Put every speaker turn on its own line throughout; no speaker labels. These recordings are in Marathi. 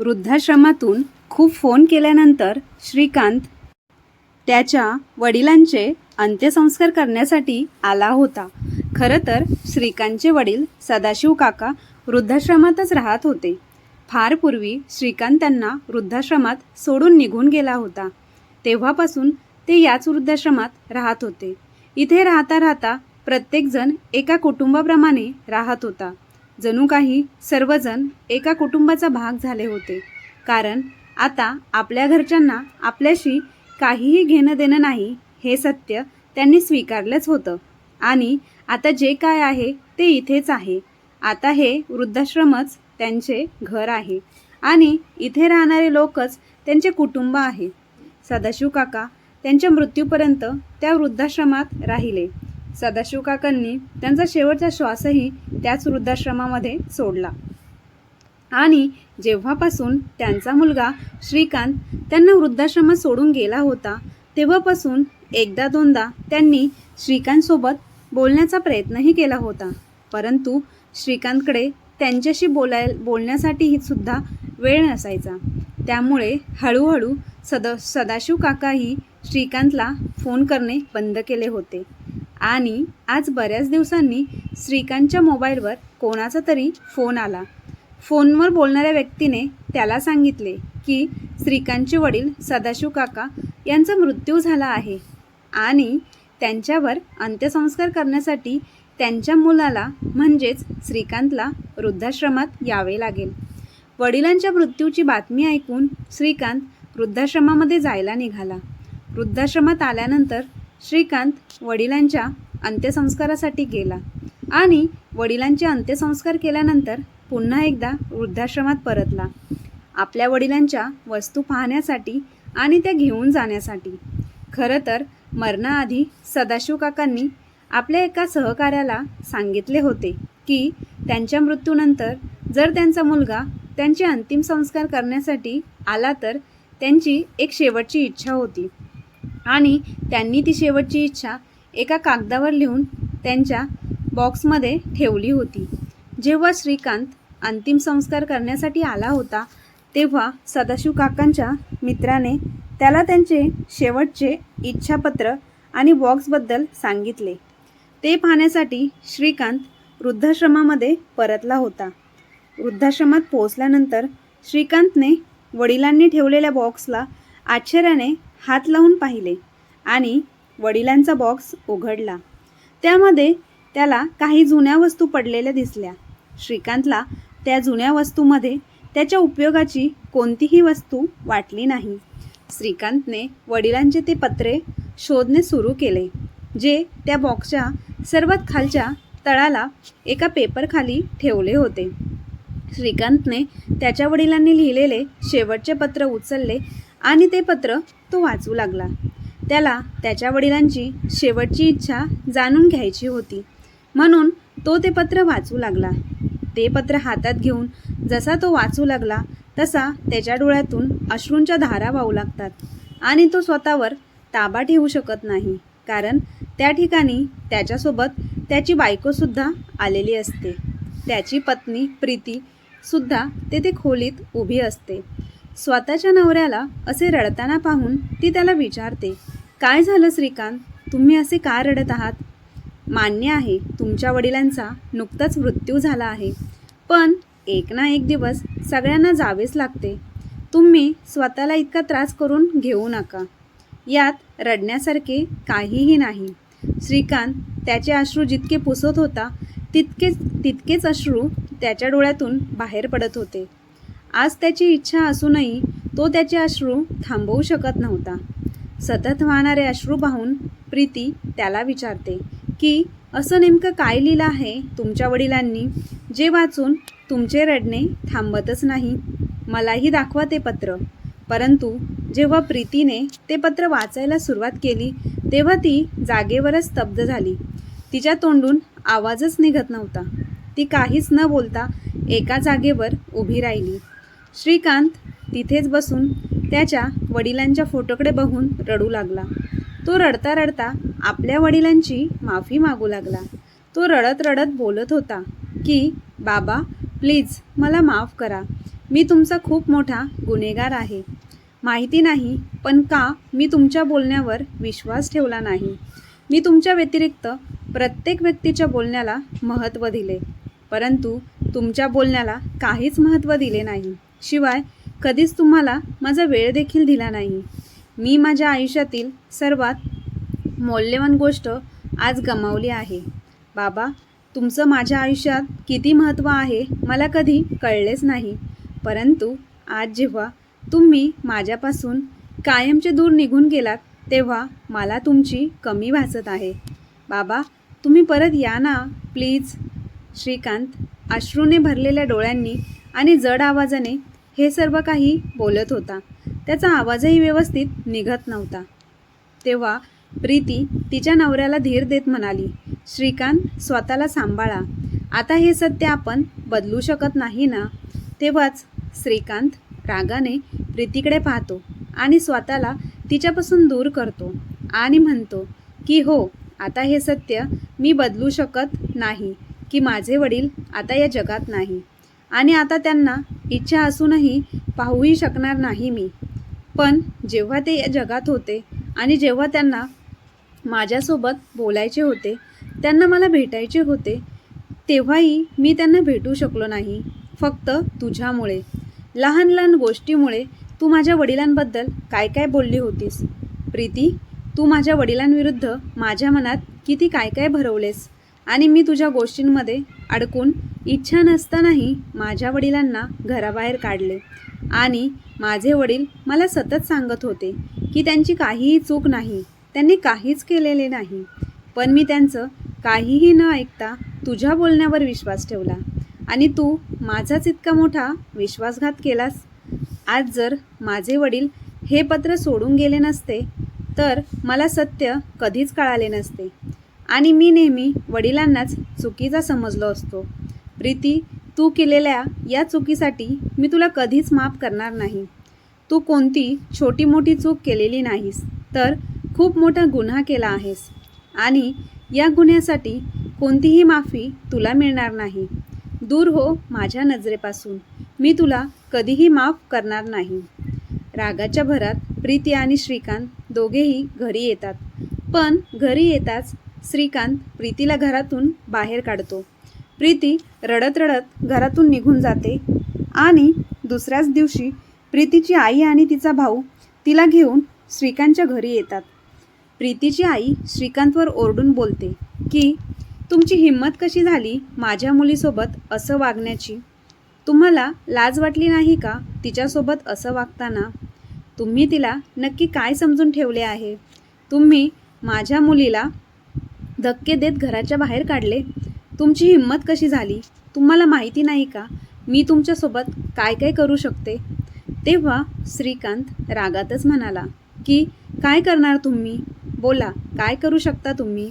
वृद्धाश्रमातून खूप फोन केल्यानंतर श्रीकांत त्याच्या वडिलांचे अंत्यसंस्कार करण्यासाठी आला होता. खरं तर श्रीकांतचे वडील सदाशिव काका वृद्धाश्रमातच राहत होते. फार पूर्वी श्रीकांत त्यांना वृद्धाश्रमात सोडून निघून गेला होता. तेव्हापासून ते याच वृद्धाश्रमात राहत होते. इथे राहता राहता प्रत्येकजण एका कुटुंबाप्रमाणे राहत होता. जणू काही सर्वजण एका कुटुंबाचा भाग झाले होते. कारण आता आपल्या घरच्यांना आपल्याशी काहीही घेणं देणं नाही हे सत्य त्यांनी स्वीकारलंच होतं. आणि आता जे काय आहे ते इथेच आहे. आता हे वृद्धाश्रमच त्यांचे घर आहे. आणि इथे राहणारे लोकच त्यांचे कुटुंब आहे. सदाशिव काका त्यांच्या मृत्यूपर्यंत त्या वृद्धाश्रमात राहिले. सदाशिव काकांनी त्यांचा शेवटचा श्वासही त्याच वृद्धाश्रमामध्ये सोडला. आणि जेव्हापासून त्यांचा मुलगा श्रीकांत त्यांना वृद्धाश्रमात सोडून गेला होता तेव्हापासून एकदा दोनदा त्यांनी श्रीकांतसोबत बोलण्याचा प्रयत्नही केला होता. परंतु श्रीकांतकडे त्यांच्याशी बोलाय बोलण्यासाठीही सुद्धा वेळ नसायचा. त्यामुळे हळूहळू सद सदाशिव काकाही श्रीकांतला फोन करणे बंद केले होते. आणि आज बऱ्याच दिवसांनी श्रीकांतच्या मोबाईलवर कोणाचा तरी फोन आला. फोनवर बोलणाऱ्या व्यक्तीने त्याला सांगितले की श्रीकांतचे वडील सदाशिव काका यांचा मृत्यू झाला आहे आणि त्यांच्यावर अंत्यसंस्कार करण्यासाठी त्यांच्या मुलाला म्हणजेच श्रीकांतला वृद्धाश्रमात यावे लागेल. वडिलांच्या मृत्यूची बातमी ऐकून श्रीकांत वृद्धाश्रमामध्ये जायला निघाला. वृद्धाश्रमात आल्यानंतर श्रीकांत वडिलांच्या अंत्यसंस्कारासाठी गेला आणि वडिलांचे अंत्यसंस्कार केल्यानंतर पुन्हा एकदा वृद्धाश्रमात परतला. आपल्या वडिलांच्या वस्तू पाहण्यासाठी आणि त्या घेऊन जाण्यासाठी. खरं तर मरणाआधी सदाशिव काकांनी आपल्या एका सहकार्याला सांगितले होते की त्यांच्या मृत्यूनंतर जर त्यांचा मुलगा त्यांचे अंतिम संस्कार करण्यासाठी आला तर त्यांची एक शेवटची इच्छा होती. आणि त्यांनी ती शेवटची इच्छा एका कागदावर लिहून त्यांच्या बॉक्समध्ये ठेवली होती. जेव्हा श्रीकांत अंतिम संस्कार करण्यासाठी आला होता तेव्हा सदाशिव काकांच्या मित्राने त्याला त्यांचे शेवटचे इच्छापत्र आणि बॉक्सबद्दल सांगितले. ते पाहण्यासाठी श्रीकांत वृद्धाश्रमामध्ये परतला होता. वृद्धाश्रमात पोहोचल्यानंतर श्रीकांतने वडिलांनी ठेवलेल्या बॉक्सला आश्चर्याने हात लावून पाहिले आणि वडिलांचा बॉक्स उघडला. त्यामध्ये त्याला काही जुन्या वस्तू पडलेल्या दिसल्या. श्रीकांतला त्या जुन्या वस्तूमध्ये त्याच्या उपयोगाची कोणतीही वस्तू वाटली नाही. श्रीकांतने वडिलांचे ते पत्रे शोधणे सुरू केले जे त्या बॉक्सच्या सर्वात खालच्या तळाला एका पेपरखाली ठेवले होते. श्रीकांतने त्याच्या वडिलांनी लिहिलेले शेवटचे पत्र उचलले आणि ते पत्र तो वाचू लागला. त्याला त्याच्या वडिलांची शेवटची इच्छा जाणून घ्यायची होती. म्हणून तो ते पत्र वाचू लागला. ते पत्र हातात घेऊन जसा तो वाचू लागला तसा त्याच्या डोळ्यातून अश्रूंच्या धारा वाहू लागतात आणि तो स्वतःवर ताबा ठेवू शकत नाही कारण त्या ठिकाणी त्याच्यासोबत त्याची बायकोसुद्धा आलेली असते. त्याची पत्नी प्रीती सुद्धा तेथे खोलीत उभी असते. स्वतःच्या नवऱ्याला असे रडताना पाहून ती त्याला विचारते काय झालं श्रीकांत? तुम्ही असे का रडत आहात? मान्य आहे तुमच्या वडिलांचा नुकताच मृत्यू झाला आहे. पण एक ना एक दिवस सगळ्यांना जावेच लागते. तुम्ही स्वतःला इतका त्रास करून घेऊ नका. यात रडण्यासारखे काहीही नाही. श्रीकांत त्याचे अश्रू जितके पुसत होता तितकेच तितकेच अश्रू त्याच्या डोळ्यातून बाहेर पडत होते. आज त्याची इच्छा असूनही तो त्याचे अश्रू थांबवू शकत नव्हता. सतत वाहणारे अश्रू पाहून प्रीती त्याला विचारते की असं नेमकं काय लिहिलं आहे तुमच्या वडिलांनी? जे वाचून तुमचे रडणे थांबतच नाही. मलाही दाखवा ते पत्र. परंतु जेव्हा प्रीतीने ते पत्र वाचायला सुरुवात केली तेव्हा ती जागेवरच स्तब्ध झाली. तिच्या तोंडून आवाजच निघत नव्हता. ती काहीच न बोलता एका जागेवर उभी राहिली. श्रीकांत तिथेच बसून त्याच्या वडिलांच्या फोटोकडे बघून रडू लागला. तो रडता रडता आपल्या वडिलांची माफी मागू लागला. तो रडत रडत बोलत होता की बाबा प्लीज मला माफ करा. मी तुमचा खूप मोठा गुन्हेगार आहे. माहिती नाही पण का मी तुमच्या बोलण्यावर विश्वास ठेवला नाही? मी तुमच्या व्यतिरिक्त प्रत्येक व्यक्तीच्या बोलण्याला महत्त्व दिले परंतु तुमच्या बोलण्याला काहीच महत्त्व दिले नाही. शिवाय कधीच तुम्हाला माझा वेळ देखील दिला नाही. मी माझ्या आयुष्यातील सर्वात मौल्यवान गोष्ट आज गमावली आहे. बाबा तुमचं माझ्या आयुष्यात किती महत्त्व आहे मला कधी कळलेच नाही. परंतु आज जेव्हा तुम्ही माझ्यापासून कायमचे दूर निघून गेलात तेव्हा मला तुमची कमी भासत आहे. बाबा तुम्ही परत या ना प्लीज. श्रीकांत अश्रूने भरलेल्या डोळ्यांनी आणि जड आवाजाने हे सर्व काही बोलत होता. त्याचा आवाजही व्यवस्थित निघत नव्हता. तेव्हा प्रीती तिच्या नवऱ्याला धीर देत म्हणाली श्रीकांत स्वतःला सांभाळा. आता हे सत्य आपण बदलू शकत नाही ना? तेव्हाच श्रीकांत रागाने प्रीतीकडे पाहतो आणि स्वतःला तिच्यापासून दूर करतो आणि म्हणतो की हो आता हे सत्य मी बदलू शकत नाही की माझे वडील आता या जगात नाही. आणि आता त्यांना इच्छा असूनही पाहूही शकणार नाही मी. पण जेव्हा ते या जगात होते आणि जेव्हा त्यांना माझ्यासोबत बोलायचे होते त्यांना मला भेटायचे होते तेव्हाही मी त्यांना भेटू शकलो नाही. फक्त तुझ्यामुळे लहान लहान गोष्टीमुळे तू माझ्या वडिलांबद्दल काय काय बोलली होतीस? प्रीती तू माझ्या वडिलांविरुद्ध माझ्या मनात किती काय काय भरवलेस आणि मी तुझ्या गोष्टींमध्ये अडकून इच्छा नसतानाही माझ्या वडिलांना घराबाहेर काढले. आणि माझे वडील मला सतत सांगत होते की त्यांची काहीही चूक नाही त्यांनी काहीच केलेले नाही. पण मी त्यांचं काहीही न ऐकता तुझ्या बोलण्यावर विश्वास ठेवला. आणि तू माझाच इतका मोठा विश्वासघात केलास? आज जर माझे वडील हे पत्र सोडून गेले नसते तर मला सत्य कधीच कळाले नसते. आणि मी नेहमी वडिलांनाच चुकीचा समजलो असतो. प्रीती तू केलेल्या या चुकीसाठी मी तुला कधीच माफ करणार नाही. तू कोणती छोटी मोठी चूक केलेली नाहीस तर खूप मोठा गुन्हा केला आहेस. आणि या गुन्ह्यासाठी कोणतीही माफी तुला मिळणार नाही. दूर हो माझ्या नजरेपासून. मी तुला कधीही माफ करणार नाही. रागाच्या भरात प्रीती आणि श्रीकांत दोघेही घरी येतात. पण घरी येताच श्रीकांत प्रीतीला घरातून बाहेर काढतो. प्रीती रडत रडत घरातून निघून जाते. आणि दुसऱ्याच दिवशी प्रीतीची आई आणि तिचा भाऊ तिला घेऊन श्रीकांतच्या घरी येतात. प्रीतीची आई श्रीकांतवर ओरडून बोलते की तुमची हिंमत कशी झाली माझ्या मुलीसोबत असं वागण्याची? तुम्हाला लाज वाटली नाही का तिच्यासोबत असं वागताना? तुम्ही तिला नक्की काय समजून ठेवले आहे? तुम्ही माझ्या मुलीला धक्के देत घराच्या बाहेर काढले? तुमची हिंमत कशी झाली? तुम्हाला माहिती नाही का? मी तुमच्यासोबत काय काय करू शकते? तेव्हा श्रीकांत रागातच म्हणाला की काय करणार तुम्ही? बोला काय करू शकता तुम्ही?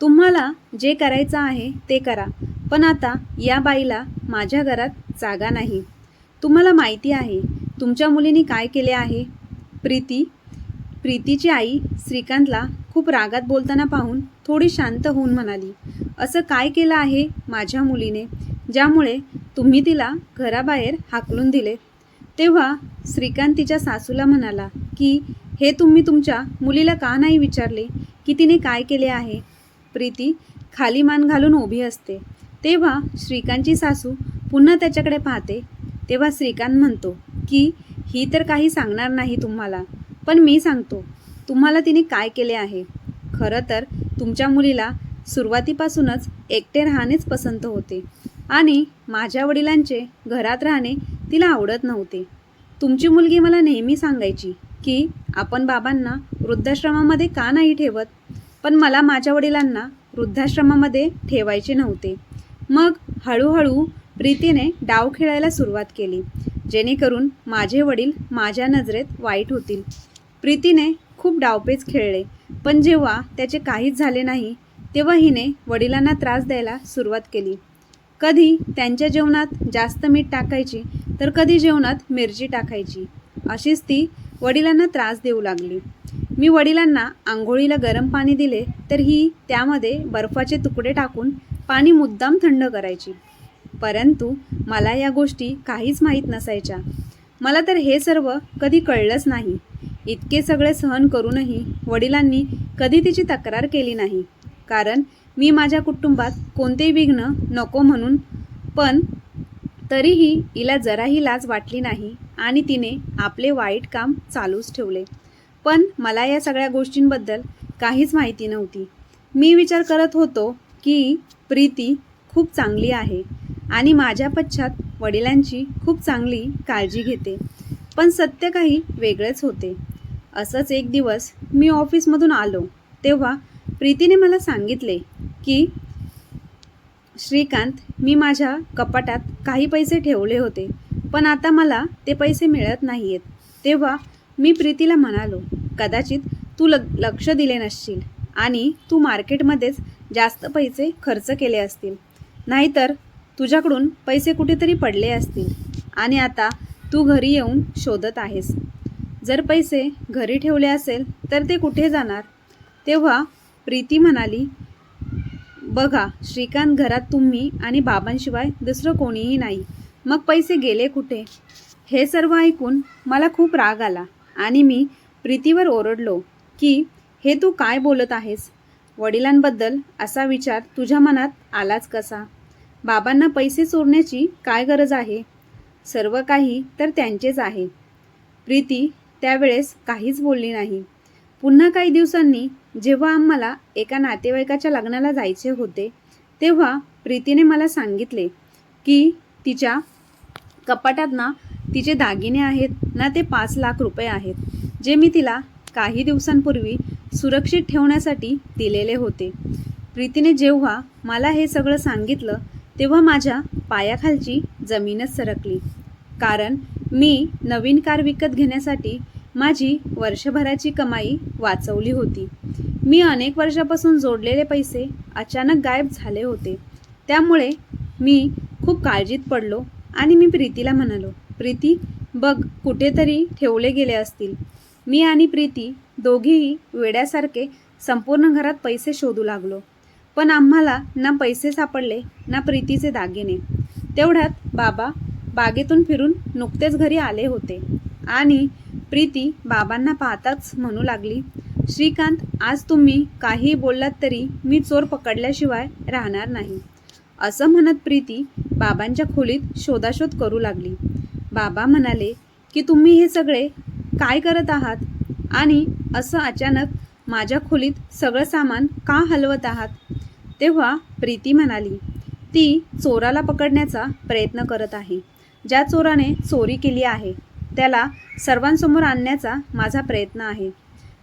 तुम्हाला जे करायचं आहे ते करा. पण आता या बाईला माझ्या घरात जागा नाही. तुम्हाला माहिती आहे तुमच्या मुलीने काय केले आहे? प्रीती प्रीतीची आई श्रीकांतला खूप रागात बोलताना पाहून थोडी शांत होऊन म्हणाली असं काय केलं आहे माझ्या मुलीने? ज्यामुळे तुम्ही तिला घराबाहेर हाकलून दिले. तेव्हा श्रीकांत तिच्या सासूला म्हणाला की हे तुम्ही तुमच्या मुलीला का नाही विचारले? की तिने काय केले आहे? प्रीती खाली मान घालून उभी असते. तेव्हा श्रीकांतची सासू पुन्हा त्याच्याकडे पाहते. तेव्हा श्रीकांत म्हणतो की ही तर काही सांगणार नाही तुम्हाला पण मी सांगतो तुम्हाला तिने काय केले आहे? खरं तर तुमच्या मुलीला सुरुवातीपासूनच एकटे राहणेच पसंत होते. आणि माझ्या वडिलांचे घरात राहणे तिला आवडत नव्हते. तुमची मुलगी मला नेहमी सांगायची की आपण बाबांना वृद्धाश्रमामध्ये का नाही ठेवत? पण मला माझ्या वडिलांना वृद्धाश्रमामध्ये ठेवायचे नव्हते. मग हळूहळू प्रीतीने डाव खेळायला सुरुवात केली जेणेकरून माझे वडील माझ्या नजरेत वाईट होतील. प्रीतीने खूप डावपेच खेळले पण जेव्हा त्याचे काहीच झाले नाही तेव्हा हिने वडिलांना त्रास द्यायला सुरुवात केली. कधी त्यांच्या जेवणात जास्त मीठ टाकायची तर कधी जेवणात मिरची टाकायची. अशीच ती वडिलांना त्रास देऊ लागली. मी वडिलांना आंघोळीला गरम पाणी दिले तर ही त्यामध्ये बर्फाचे तुकडे टाकून पाणी मुद्दाम थंड करायची. परंतु मला या गोष्टी काहीच माहीत नसायच्या. मला तर हे सर्व कधी कळलंच नाही. इतके सगळे सहन करूनही वडिलांनी कधी तिची तक्रार केली नाही. कारण मी माझ्या कुटुंबात कोणतेही विघ्न नको म्हणून पण तरीही हिला जराही लाज वाटली नाही आणि तिने आपले वाईट काम चालूच ठेवले. पण मला या सगळ्या गोष्टींबद्दल काहीच माहिती नव्हती. मी विचार करत होतो की प्रीती खूप चांगली आहे आणि माझ्या पश्चात वडिलांची खूप चांगली काळजी घेते पण सत्य काही वेगळेच होते. असंच एक दिवस मी ऑफिसमधून आलो तेव्हा प्रीतीने मला सांगितले की श्रीकांत मी माझ्या कपाटात काही पैसे ठेवले होते पण आता मला ते पैसे मिळत नाही आहेत तेव्हा मी प्रीतीला म्हणालो कदाचित तू ल लक्ष दिले नसशील आणि तू मार्केटमध्येच जास्त पैसे खर्च केले असतील. नाहीतर तुझ्याकडून पैसे कुठेतरी पडले असतील आणि आता तू घरी येऊन शोधत आहेस. जर पैसे घरी ठेवले असेल तर ते कुठे जाणार? तेव्हा प्रीती म्हणाली बघा श्रीकांत घरात तुम्ही आणि बाबांशिवाय दुसरं कोणीही नाही. मग पैसे गेले कुठे? हे सर्व ऐकून मला खूप राग आला आणि मी प्रीतीवर ओरडलो की हे तू काय बोलत आहेस? वडिलांबद्दल असा विचार तुझ्या मनात आलाच कसा? बाबांना पैसे चोरण्याची काय गरज आहे? सर्व काही तर त्यांचेच आहे. प्रीती त्यावेळेस काहीच बोलली नाही. पुन्हा काही दिवसांनी जेव्हा आम्हाला एका नातेवाईकाच्या लग्नाला जायचे होते तेव्हा प्रीतीने मला सांगितले की तिच्या कपाटात ना तिचे दागिने आहेत ना ते पाच लाख रुपये आहेत जे मी तिला काही दिवसांपूर्वी सुरक्षित ठेवण्यासाठी दिलेले होते. प्रीतीने जेव्हा मला हे सगळं सांगितलं तेव्हा माझ्या पायाखालची जमीनच सरकली. कारण मी नवीन कार विकत घेण्यासाठी माझी वर्षभराची कमाई वाचवली होती. मी अनेक वर्षापासून जोडलेले पैसे अचानक गायब झाले होते. त्यामुळे मी खूप काळजीत पडलो आणि मी प्रीतीला म्हणालो प्रीती बघ कुठेतरी ठेवले गेले असतील. मी आणि प्रीती दोघीही वेड्यासारखे संपूर्ण घरात पैसे शोधू लागलो. पण आम्हाला ना पैसे सापडले ना प्रीतीचे दागिने. तेवढ्यात बाबा बागेतून फिरून नुकतेच घरी आले होते आणि प्रीती बाबांना पाहताच म्हणू लागली श्रीकांत आज तुम्ही काही बोललात तरी मी चोर पकडल्याशिवाय राहणार नाही. असं म्हणत प्रीती बाबांच्या खोलीत शोधाशोध करू लागली. बाबा म्हणाले की तुम्ही हे सगळे काय करत आहात? आणि असं अचानक माझ्या खोलीत सगळं सामान का हलवत आहात? तेव्हा प्रीती म्हणाली ती चोराला पकडण्याचा प्रयत्न करत आहे ज्या चोराने चोरी केली आहे त्याला सर्वांसमोर आणण्याचा माझा प्रयत्न आहे.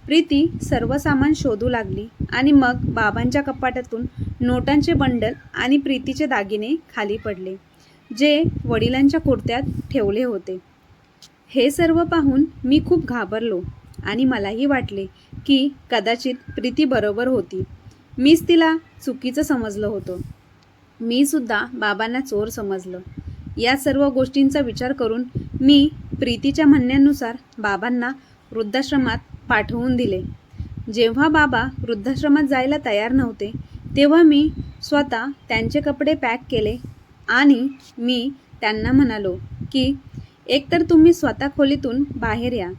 प्रीती सर्व सामान शोधू लागली आणि मग बाबांच्या कपाटातून नोटांचे बंडल आणि प्रीतीचे दागिने खाली पडले जे वडिलांच्या कुर्त्यात ठेवले होते. हे सर्व पाहून मी खूप घाबरलो आणि मलाही वाटले की कदाचित प्रीती बरोबर होती. मीच तिला चुकीचं समजलं होतं. मी सुद्धा बाबांना चोर समजलं. या सर्व गोष्टींचा विचार करून मी प्रीतीच्या म्हणण्यानुसार बाबांना वृद्धाश्रमात पाठवून दिले. जेव्हा बाबा वृद्धाश्रमात जायला तयार नव्हते तेव्हा मी स्वतः त्यांचे कपडे पॅक केले आणि मी त्यांना म्हणालो की एकतर तुम्ही स्वतः खोलीतून बाहेर या.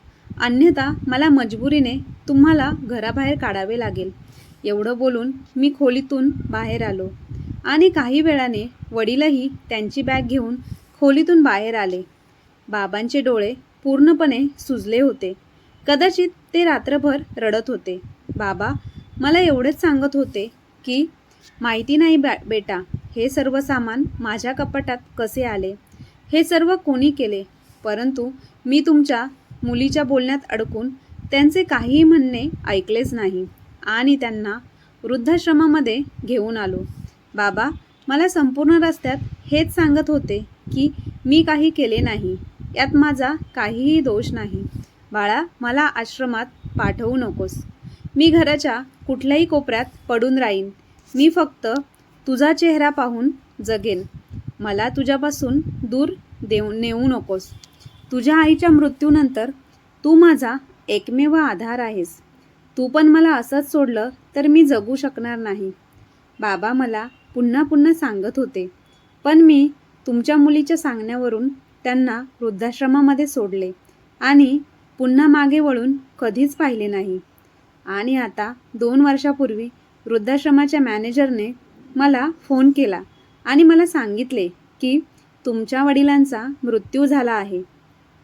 अन्यथा मला मजबुरीने तुम्हाला घराबाहेर काढावे लागेल. एवढं बोलून मी खोलीतून बाहेर आलो. आणि काही वेळाने वडीलही त्यांची बॅग घेऊन खोलीतून बाहेर आले. बाबांचे डोळे पूर्णपणे सुजले होते. कदाचित ते रात्रभर रडत होते. बाबा मला एवढेच सांगत होते की माहिती नाही बॅ बेटा हे सर्व सामान माझ्या कपाटात कसे आले? हे सर्व कोणी केले? परंतु मी तुमच्या मुलीच्या बोलण्यात अडकून त्यांचे काहीही म्हणणे ऐकलेच नाही आणि त्यांना वृद्धाश्रमामध्ये घेऊन आलो. बाबा मला संपूर्ण रस्त्यात हेच सांगत होते की मी काही केले नाही. यात माझा काहीही दोष नाही. बाळा मला आश्रमात पाठवू नकोस. मी घराच्या कुठल्याही कोपऱ्यात पडून राहीन. मी फक्त तुझा चेहरा पाहून जगेन. मला तुझ्यापासून दूर देऊ नेऊ नकोस. तुझ्या आईच्या मृत्यूनंतर तू माझा एकमेव आधार आहेस. तू पण मला असंच सोडलं तर मी जगू शकणार नाही. बाबा मला पुन्हा पुन्हा सांगत होते. पण मी तुमच्या मुलीच्या सांगण्यावरून त्यांना वृद्धाश्रमामध्ये सोडले आणि पुन्हा मागे वळून कधीच पाहिले नाही. आणि आता दोन वर्षापूर्वी वृद्धाश्रमाच्या मॅनेजरने मला फोन केला आणि मला सांगितले की तुमच्या वडिलांचा मृत्यू झाला आहे.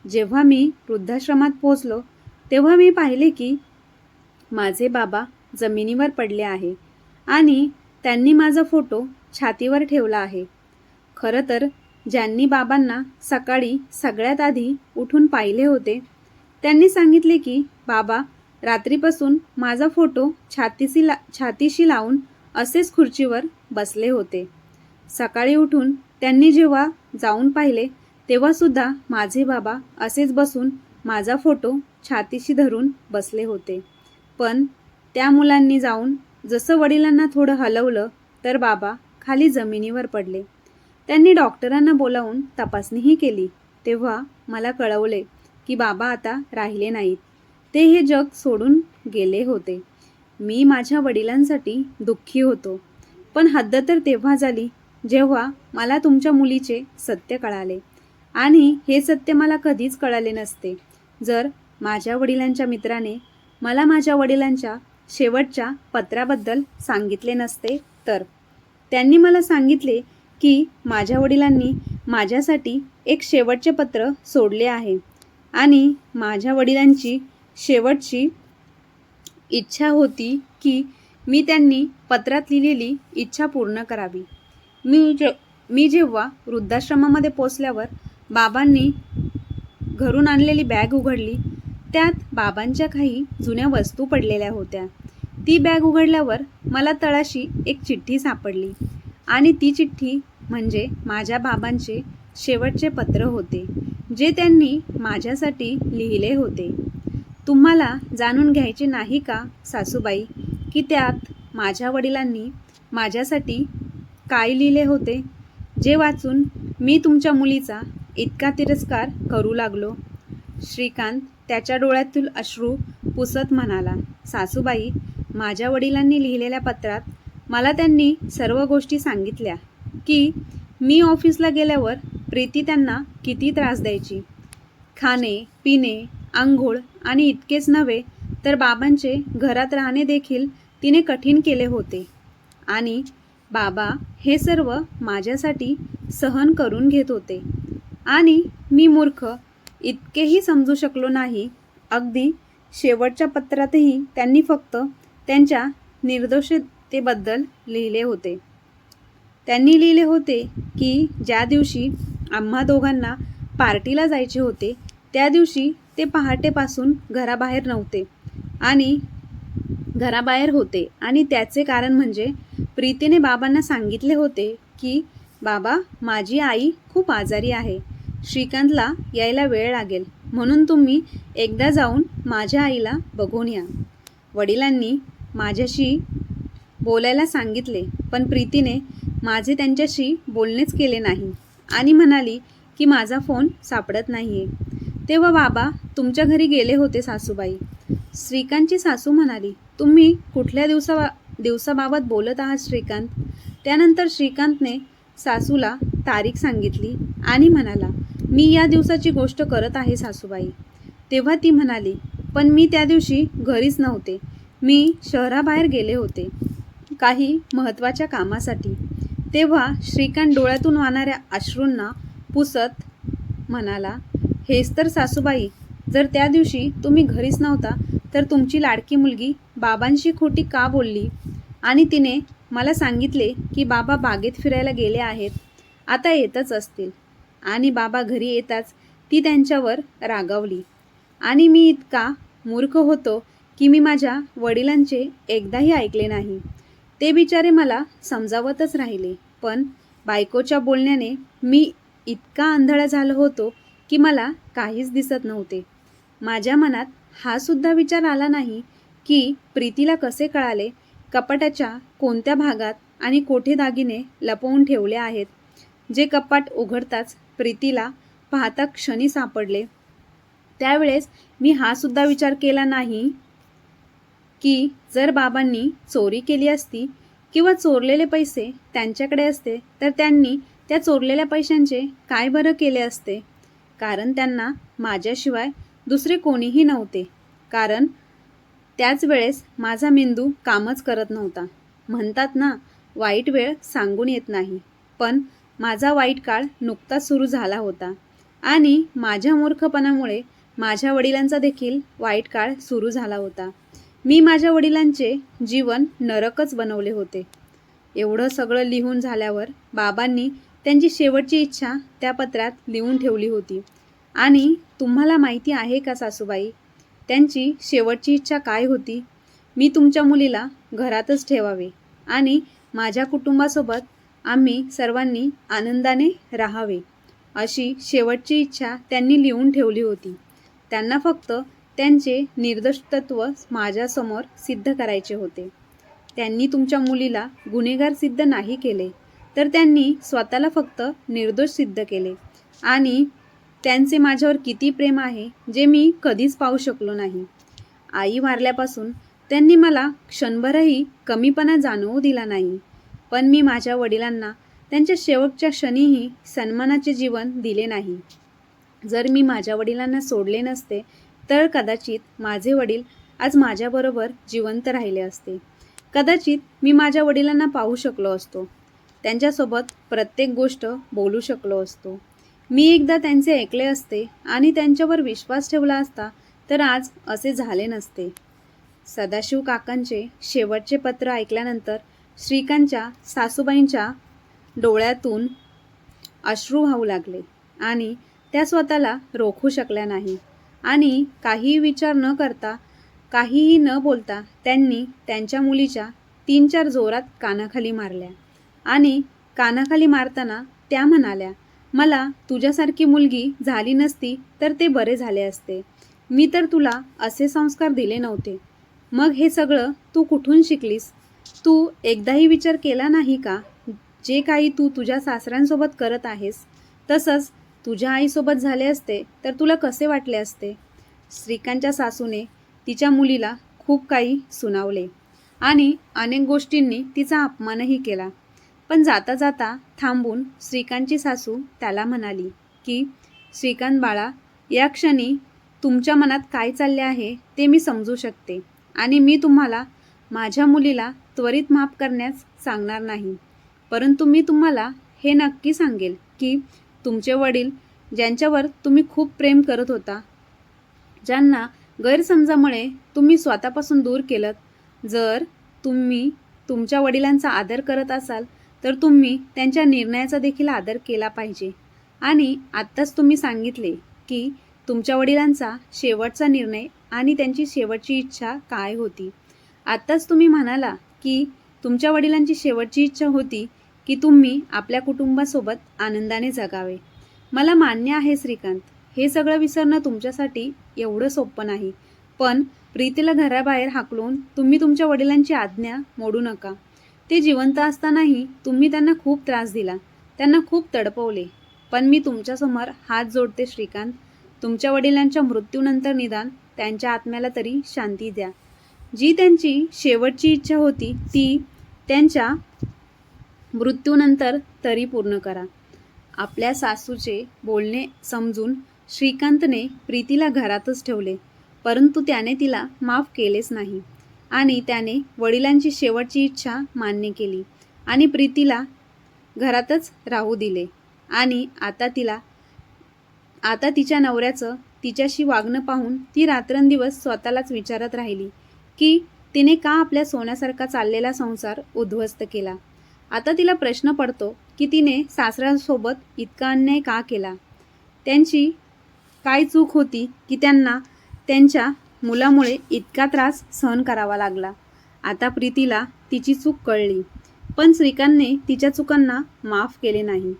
जेव्हा मी वृद्धाश्रमात पोहोचलो तेव्हा मी पाहिले की माझे बाबा जमिनीवर पडले आहे आणि त्यांनी माझा फोटो छातीवर ठेवला आहे. खरं तर ज्यांनी बाबांना सकाळी सगळ्यात आधी उठून पाहिले होते त्यांनी सांगितले की बाबा रात्रीपासून माझा फोटो छातीशी ला छातीशी लावून असेच खुर्चीवर बसले होते. सकाळी उठून त्यांनी जेव्हा जाऊन पाहिले तेव्हासुद्धा माझे बाबा असेच बसून माझा फोटो छातीशी धरून बसले होते. पण त्या मुलांनी जाऊन जसं वडिलांना थोडं हलवलं तर बाबा खाली जमिनीवर पडले. त्यांनी डॉक्टरांना बोलावून तपासणीही केली. तेव्हा मला कळवले की बाबा आता राहिले नाहीत. ते हे जग सोडून गेले होते. मी माझ्या वडिलांसाठी दुःखी होतो. पण हद्द तर तेव्हा झाली जेव्हा मला तुमच्या मुलीचे सत्य कळाले. आणि हे सत्य मला कधीच कळाले नसते. जर माझ्या वडिलांच्या मित्राने मला माझ्या वडिलांच्या शेवटच्या पत्राबद्दल सांगितले नसते तर. त्यांनी मला सांगितले की माझ्या वडिलांनी माझ्यासाठी एक शेवटचे पत्र सोडले आहे आणि माझ्या वडिलांची शेवटची इच्छा होती की मी त्यांनी पत्रात लिहिलेली इच्छा पूर्ण करावी. मी जे मी जेव्हा वृद्धाश्रमामध्ये पोचल्यावर बाबांनी घरून आणलेली बॅग उघडली त्यात बाबांच्या काही जुन्या वस्तू पडलेल्या होत्या. ती बॅग उघडल्यावर मला तळाशी एक चिठ्ठी सापडली. आणि ती चिठ्ठी म्हणजे माझ्या बाबांचे शेवटचे पत्र होते जे त्यांनी माझ्यासाठी लिहिले होते. तुम्हाला जाणून घ्यायचे नाही का सासूबाई की त्यात माझ्या वडिलांनी माझ्यासाठी काय लिहिले होते? जे वाचून मी तुमच्या मुलीचा इतका तिरस्कार करू लागलो. श्रीकांत त्याच्या डोळ्यातील अश्रू पुसत म्हणाला सासूबाई माझ्या वडिलांनी लिहिलेल्या पत्रात मला त्यांनी सर्व गोष्टी सांगितल्या की मी ऑफिसला गेल्यावर प्रीती त्यांना किती त्रास द्यायची. खाणे पिणे आंघोळ आणि इतकेच नव्हे तर बाबांचे घरात राहणे देखील तिने कठीण केले होते. आणि बाबा हे सर्व माझ्यासाठी सहन करून घेत होते. आणि मी मूर्ख इतकेही समजू शकलो नाही. अगदी शेवटच्या पत्रातही त्यांनी फक्त त्यांच्या निर्दोषतेबद्दल लिहिले होते. त्यांनी लिहिले होते की ज्या दिवशी आम्हा दोघांना पार्टीला जायचे होते त्या दिवशी ते पहाटेपासून घराबाहेर नव्हते आणि घराबाहेर होते. आणि त्याचे कारण म्हणजे प्रीतीने बाबांना सांगितले होते की बाबा माझी आई खूप आजारी आहे. श्रीकांतला यायला वेळ लागेल. म्हणून तुम्ही एकदा जाऊन माझ्या आईला बघून या. वडिलांनी माझ्याशी बोलायला सांगितले पण प्रीतीने माझे त्यांच्याशी बोलणेच केले नाही आणि म्हणाली की माझा फोन सापडत नाही आहे तेव्हा बाबा तुमच्या घरी गेले होते सासूबाई. श्रीकांतची सासू म्हणाली तुम्ही कुठल्या दिवसा दिवसाबाबत बोलत आहात श्रीकांत? त्यानंतर श्रीकांतने सासूला तारीख सांगितली आणि म्हणाला मी या दिवसाची गोष्ट करत आहे सासूबाई. तेव्हा ती म्हणाली पण मी त्या दिवशी घरीच नव्हते. मी शहराबाहेर गेले होते काही महत्त्वाच्या कामासाठी. तेव्हा श्रीकांत डोळ्यातून वाहणाऱ्या अश्रूंना पुसत म्हणाला हेच तर सासूबाई जर त्या दिवशी तुम्ही घरीच नव्हता तर तुमची लाडकी मुलगी बाबांशी खोटी का बोलली? आणि तिने मला सांगितले की बाबा बागेत फिरायला गेले आहेत. आता येतच असतील. आणि बाबा घरी येताच ती त्यांच्यावर रागावली. आणि मी इतका मूर्ख होतो की मी माझ्या वडिलांचे एकदाही ऐकले नाही. ते बिचारे मला समजावतच राहिले. पण बायकोच्या बोलण्याने मी इतका आंधळा झालो होतो की मला काहीच दिसत नव्हते. माझ्या मनात हा सुद्धा विचार आला नाही की प्रीतीला कसे कळाले कपाटाच्या कोणत्या भागात आणि कोठे दागिने लपवून ठेवले आहेत. जे कपाट उघडताच प्रीतीला पाहता क्षणी सापडले. त्यावेळेस मी हा सुद्धा विचार केला नाही की जर बाबांनी चोरी केली असती किंवा चोरलेले पैसे त्यांच्याकडे असते तर त्यांनी त्या चोरलेल्या पैशांचे काय बरं केले असते? कारण त्यांना माझ्याशिवाय दुसरे कोणीही नव्हते. कारण त्याच वेळेस माझा मेंदू कामच करत नव्हता. म्हणतात ना वाईट वेळ सांगून येत नाही. पण माझा वाईट काळ नुकताच सुरू झाला होता. आणि माझ्या मूर्खपणामुळे माझ्या वडिलांचा देखील वाईट काळ सुरू झाला होता. मी माझ्या वडिलांचे जीवन नरकच बनवले होते. एवढं सगळं लिहून झाल्यावर बाबांनी त्यांची शेवटची इच्छा त्या पत्रात लिहून ठेवली होती. आणि तुम्हाला माहिती आहे का सासूबाई? त्यांची शेवटची इच्छा काय होती? मी तुमच्या मुलीला घरातच ठेवावे आणि माझ्या कुटुंबासोबत आम्ही सर्वांनी आनंदाने राहावे अशी शेवटची इच्छा त्यांनी लिहून ठेवली होती. त्यांना फक्त त्यांचे निर्दोषतत्व माझ्यासमोर सिद्ध करायचे होते. त्यांनी तुमच्या मुलीला गुन्हेगार सिद्ध नाही केले तर त्यांनी स्वतःला फक्त निर्दोष सिद्ध केले. आणि त्यांचे माझ्यावर किती प्रेम आहे जे मी कधीच पाहू शकलो नाही. आई मारल्यापासून त्यांनी मला क्षणभरही कमीपणा जाणवू दिला नाही. पण मी माझ्या वडिलांना त्यांच्या शेवटच्या क्षणीही सन्मानाचे जीवन दिले नाही. जर मी माझ्या वडिलांना सोडले नसते तर कदाचित माझे वडील आज माझ्याबरोबर जिवंत राहिले असते. कदाचित मी माझ्या वडिलांना पाहू शकलो असतो. त्यांच्यासोबत प्रत्येक गोष्ट बोलू शकलो असतो. मी एकदा त्यांचे ऐकले असते आणि त्यांच्यावर विश्वास ठेवला असता तर आज असे झाले नसते. सदाशिव काकांचे शेवटचे पत्र ऐकल्यानंतर श्रीकांतच्या सासूबाईंच्या डोळ्यातून अश्रू वाहू लागले आणि त्या स्वतःला रोखू शकल्या नाही. आणि काहीही विचार न करता काहीही न बोलता त्यांनी त्यांच्या मुलीच्या तीन चार जोरात कानाखाली मारल्या. आणि कानाखाली मारताना त्या म्हणाल्या मला तुझ्यासारखी मुलगी झाली नसती तर ते बरे झाले असते. मी तर तुला असे संस्कार दिले नव्हते. मग हे सगळं तू कुठून शिकलीस? तू एकदाही विचार केला नाही का? जे काही तू तुझ्या सासऱ्यांसोबत करत आहेस तसंच तुझ्या आईसोबत झाले असते तर तुला कसे वाटले असते? श्रीकांतच्या सासूने तिच्या मुलीला खूप काही सुनावले आणि अनेक गोष्टींनी तिचा अपमानही केला. पण जाता जाता थांबून श्रीकांतची सासू त्याला म्हणाली की श्रीकांत बाळा या क्षणी तुमच्या मनात काय चालले आहे ते मी समजू शकते आणि मी तुम्हाला माझ्या मुलीला त्वरित माफ करण्यास सांगणार नाही. परंतु मी तुम्हाला हे नक्की सांगेल की तुमचे वडील ज्यांच्यावर तुम्ही खूप प्रेम करत होता ज्यांना गैरसमजामुळे तुम्ही स्वतःपासून दूर केलं जर तुम्ही तुमच्या वडिलांचा आदर करत असाल तर तुम्ही त्यांच्या निर्णयाचा देखील आदर केला पाहिजे. आणि आत्ताच तुम्ही सांगितले की तुमच्या वडिलांचा शेवटचा निर्णय आणि त्यांची शेवटची इच्छा काय होती. आत्ताच तुम्ही म्हणाला की तुमच्या वडिलांची शेवटची इच्छा होती की तुम्ही आपल्या कुटुंबासोबत आनंदाने जगावे. मला मान्य आहे श्रीकांत हे सगळं विसरणं तुमच्यासाठी एवढं सोपं नाही. पण प्रीतीला घराबाहेर हाकलून तुम्ही तुमच्या वडिलांची आज्ञा मोडू नका. ते जिवंत असतानाही तुम्ही त्यांना खूप त्रास दिला त्यांना खूप तडपवले. पण मी तुमच्यासमोर हात जोडते श्रीकांत तुमच्या वडिलांच्या मृत्यूनंतर निदान त्यांच्या आत्म्याला तरी शांती द्या. जी त्यांची शेवटची इच्छा होती ती त्यांच्या मृत्यूनंतर तरी पूर्ण करा. आपल्या सासूचे बोलणे समजून श्रीकांतने प्रीतीला घरातच ठेवले परंतु त्याने तिला माफ केलेच नाही आणि त्याने वडिलांची शेवटची इच्छा मान्य केली आणि प्रीतीला घरातच राहू दिले आणि आता तिला आता तिच्या नवऱ्याचं तिच्याशी वागणं पाहून ती रात्रंदिवस स्वतःलाच विचारत राहिली. की तिने का आपल्या सोन्यासारखा चाललेला संसार उद्ध्वस्त केला? आता तिला प्रश्न पडतो की तिने सासऱ्यांसोबत इतका अन्याय का केला? त्यांची काय चूक होती की त्यांना त्यांच्या मुलामुळे इतका त्रास सहन करावा लागला? आता प्रीतीला तिची चूक कळली. पण श्रीकांतने तिच्या चुकांना माफ केले नाही.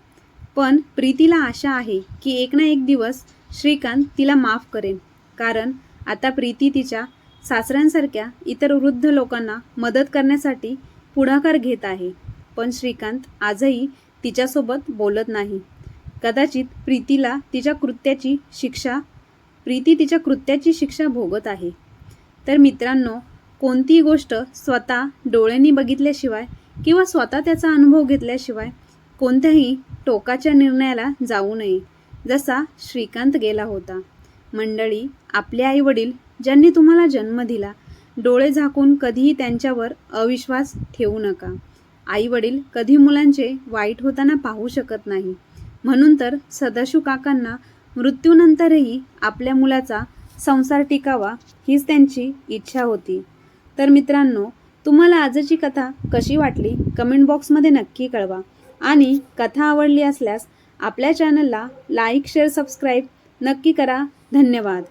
पण प्रीतीला आशा आहे की एक ना एक दिवस श्रीकांत तिला माफ करेन. कारण आता प्रीती तिच्या सासऱ्यांसारख्या इतर वृद्ध लोकांना मदत करण्यासाठी पुढाकार घेत आहे. पण श्रीकांत आजही तिच्यासोबत बोलत नाही. कदाचित प्रीतीला तिच्या कृत्याची शिक्षा प्रीती तिच्या कृत्याची शिक्षा भोगत आहे. तर मित्रांनो कोणतीही गोष्ट स्वतः डोळ्यांनी बघितल्याशिवाय किंवा स्वतः त्याचा अनुभव घेतल्याशिवाय कोणत्याही टोकाच्या निर्णयाला जाऊ नये जसा श्रीकांत गेला होता. मंडळी आपले आई वडील ज्यांनी तुम्हाला जन्म दिला डोळे झाकून कधीही त्यांच्यावर अविश्वास ठेवू नका. आई वडील कधी मुलांचे वाईट होताना पाहू शकत नाही. म्हणून तर सदाशिव काकांना मृत्यूनंतरही आपल्या मुलाचा संसार टिकावा हीच त्यांची इच्छा होती. तर मित्रांनो तुम्हाला आजची कथा कशी वाटली? कमेंट बॉक्समध्ये नक्की कळवा. आणि कथा आवडली असल्यास आपल्या चॅनलला लाईक शेअर सबस्क्राईब नक्की करा. धन्यवाद.